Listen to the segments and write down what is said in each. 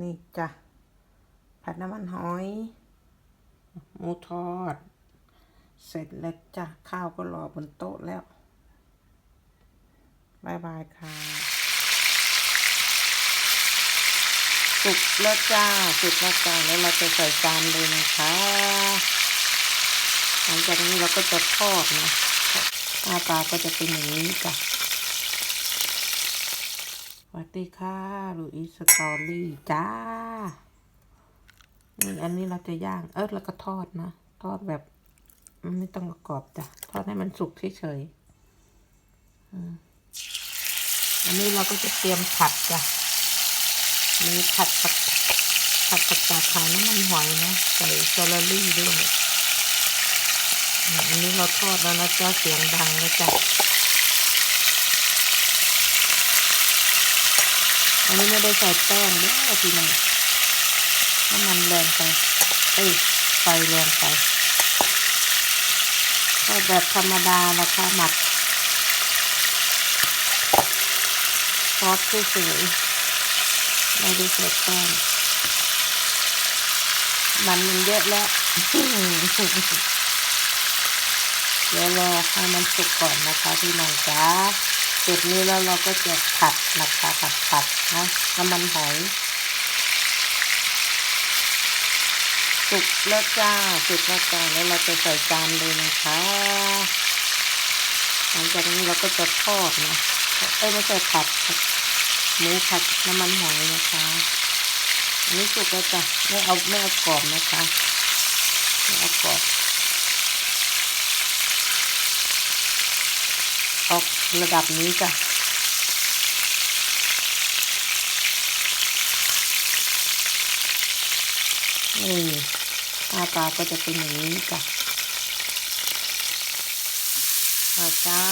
นี่จ้ะ ผัดน้ำมันหอย หมูทอด เสร็จแล้วจ้ะ ข้าวก็รอบนโต๊ะแล้วบายบายค่ะสุกแล้วจ้าสุกแล้วจ้าแล้วเราจะใส่จานเลยนะคะ หลังจากนี้เราก็จะทอดนะหน้าตาก็จะเป็นอย่างนี้จ้ะ วัสดีค่ะลูอีสตอรี่จ้า นี่อันนี้เราจะย่าง เออแล้วก็ทอดนะ ทอดแบบ ไม่ต้องประกอบจ้ะ ทอดให้มันสุกเฉยๆอันนี้เราก็จะเตรียมผัดจ้ะ มีผัดผักผัดผักกาดขาวน้ำมันหอยนะ ใส่แซลลารี่ด้วย อันนี้เราทอดแล้วนะจ้าเสียงดังแล้วจ้ะ อันนี้ไม่ได้ใส่แป้งเด้อทีนึงน้ำมันแรงไปเอ้ยไฟแรงไปก็แบบธรรมดาละค่ะหมักซอสเฉยๆไม่ได้ใส่แป้งมันมันเยอะแล้ว เดี๋ยวรอให้มันสุกก่อนนะคะพี่น้องจ้า เสร็จนี้แล้วเราก็จะผัดนะคะผัดผัดนะน้ำมันหอยสุกแล้วจ้าสุกแล้วจ้าแล้วเราจะใส่จานเลยนะคะหลังจากนี้เราก็จะทอดนะเอ้ยไม่ใช่ผัดผัดหมูผัดน้ำมันหอยนะคะอันนี้สุกแล้วจ้ะไม่เอาไม่เอากรอบนะคะไม่เอากรอบ ออกระดับนี้จ้ะนี่หน้าตาก็จะเป็นอย่างนี้จ้ะอาจ้า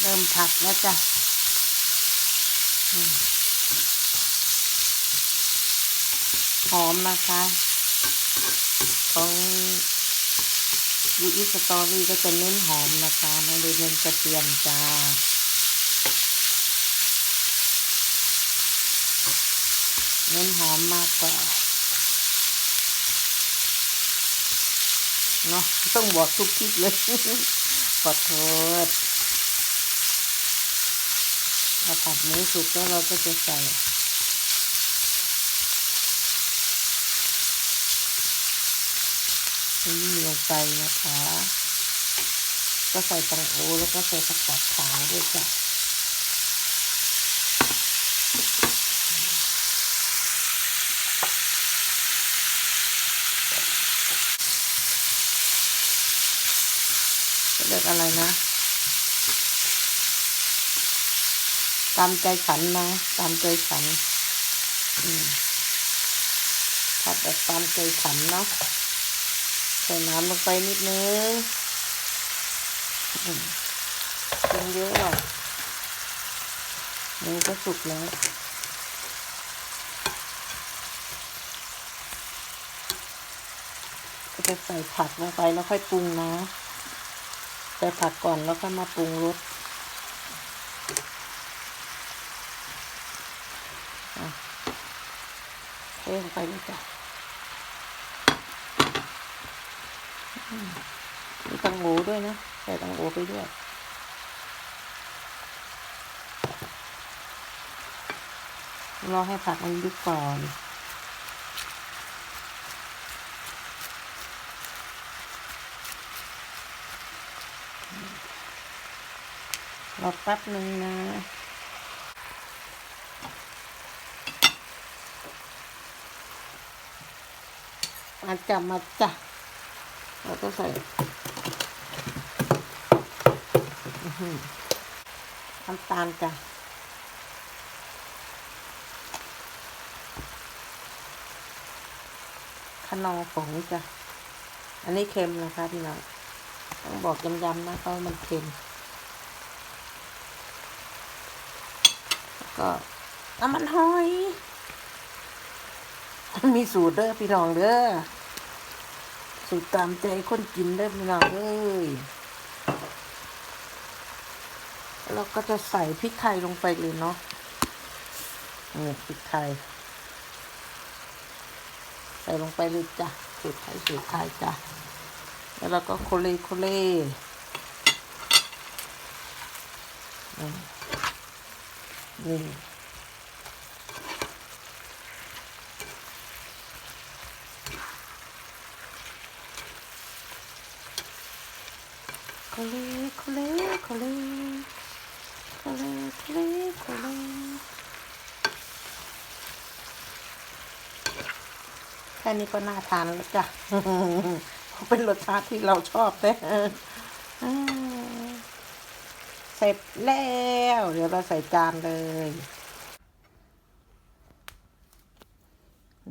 เริ่มผัดแล้วจ้ะหอมนะคะของ ยูอีสตอรี่ก็จะเน้นหอมนะคะ ไม่ได้เน้นกระเทียมจ้าเน้นหอมมากกว่าเนาะต้องบอกทุกคลิปเลยขอโทษพอผัดหมูสุกแล้วเราก็จะใส่ นี่ลงไปนะคะ ก็ใส่ตังโอแล้วก็ใส่ผักกาดขาวด้วยจ้ะเรียกอะไรนะ ตามใจฉันนะ ตามใจฉัน อืมผัดแบบตามใจฉันเนาะ ใส่น้ำลงไปนิดนึงอืมกินเยอะหรอกนี่ก็สุกแล้วก็จะใส่ผักลงไปแล้วค่อยปรุงนะใส่ผักก่อนแล้วก็มาปรุงรสเทลงไปเลยจ้ะ มีตังโอด้วยนะ ใส่ตังโอไปด้วย รอให้ผักมันยุบก่อนรอแป๊บหนึ่งนะมาจับมาจ้ะ เราก็ใส่น้ำตาลจ้ะขนอผงจ้ะ อันนี้เค็มนะคะพี่น้อง ต้องบอกยำๆนะเพราะมันเค็มก็น้ำมันหอยมีสูตรเด้อพี่น้องเด้อ สูตรตามใจคนกินเด้พี่น้องเอ้ยเราก็จะใส่พริกไทยลงไปเลยเนาะนี่พริกไทย ใส่ลงไปเลยจ้ะสูตรไทยสูตรไทยจ้ะแล้วเราก็โคเลโคเลนี่ โคเลโคเลโคเลโคเลโคเลโคเลแค่นี้ก็น่าทานแล้วจ้ะเป็นรสชาติที่เราชอบเด้เสร็จแล้ว เดี๋ยวเราใส่จานเลย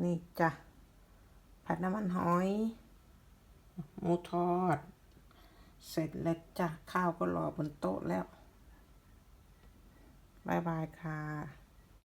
นี่จ้ะผัดน้ำมันหอย หมูทอด เสร็จแล้วจ้ะข้าวก็รอบนโต๊ะแล้วบายบายค่ะ